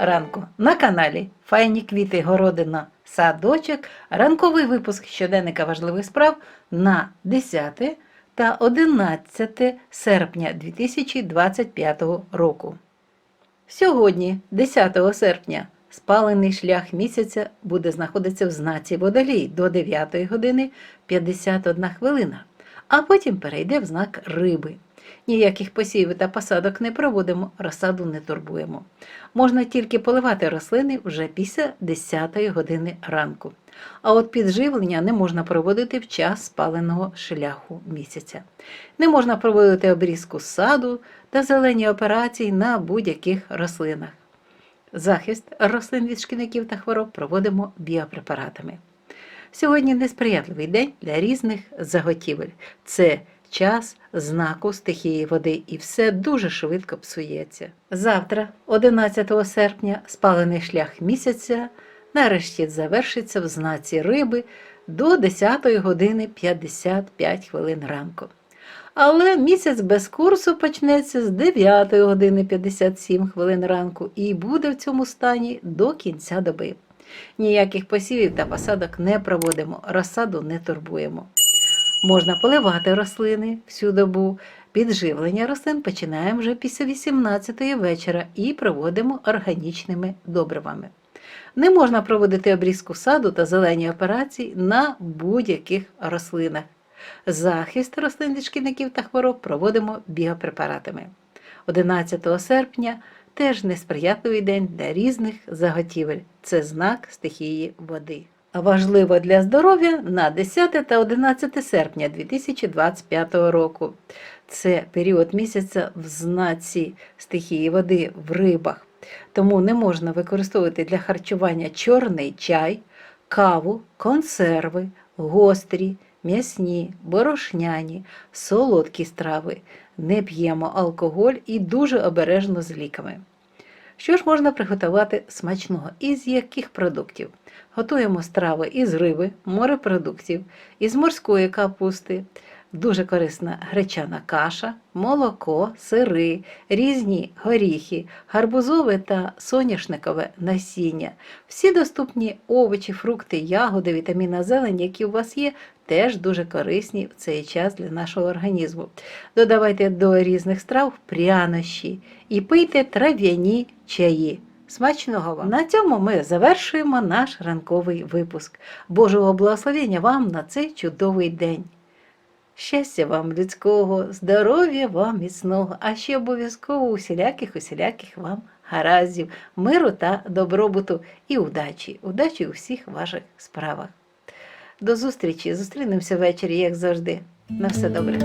ранку на каналі Файні квіти Городина Садочок. Ранковий випуск щоденника важливих справ на 10 та 11 серпня 2025 року. Сьогодні, 10 серпня, спалений шлях місяця буде знаходитися в знаці водолій до 9 години 51 хвилина, а потім перейде в знак риби. Ніяких посівів та посадок не проводимо, розсаду не турбуємо. Можна тільки поливати рослини вже після 10 години ранку. А от підживлення не можна проводити в час спаленого шляху місяця. Не можна проводити обрізку саду та зелені операції на будь-яких рослинах. Захист рослин від шкідників та хвороб проводимо біопрепаратами. Сьогодні несприятливий день для різних заготівель. Це час знаку стихії води, і все дуже швидко псується. Завтра, 11 серпня, спалений шлях місяця нарешті завершиться в знаці риби до 10 години 55 хвилин ранку. Але місяць без курсу почнеться з 9 години 57 хвилин ранку і буде в цьому стані до кінця доби. Ніяких посівів та посадок не проводимо, розсаду не турбуємо. Можна поливати рослини всю добу. Підживлення рослин починаємо вже після 18-ї вечора і проводимо органічними добривами. Не можна проводити обрізку саду та зелені операції на будь-яких рослинах. Захист рослин від шкідників та хвороб проводимо біопрепаратами. 11 серпня теж несприятливий день для різних заготівель. Це знак стихії води. Важливо для здоров'я на 10 та 11 серпня 2025 року. Це період місяця в знаці стихії води в рибах. Тому не можна використовувати для харчування чорний чай, каву, консерви, гострі, м'ясні, борошняні, солодкі страви. Не п'ємо алкоголь і дуже обережно з ліками. Що ж можна приготувати смачного? Із яких продуктів? Готуємо страви із риби, морепродуктів, із морської капусти, дуже корисна гречана каша, молоко, сири, різні горіхи, гарбузове та соняшникове насіння. Всі доступні овочі, фрукти, ягоди, вітаміна зелень, які у вас є, теж дуже корисні в цей час для нашого організму. Додавайте до різних страв прянощі і пийте трав'яні чаї. Смачного вам! На цьому ми завершуємо наш ранковий випуск. Божого благословення вам на цей чудовий день. Щастя вам людського, здоров'я вам міцного, а ще обов'язково усіляких усіляких вам гараздів, миру та добробуту і удачі, удачі у всіх ваших справах. До зустрічі! Зустрінемося ввечері, як завжди. На все добре.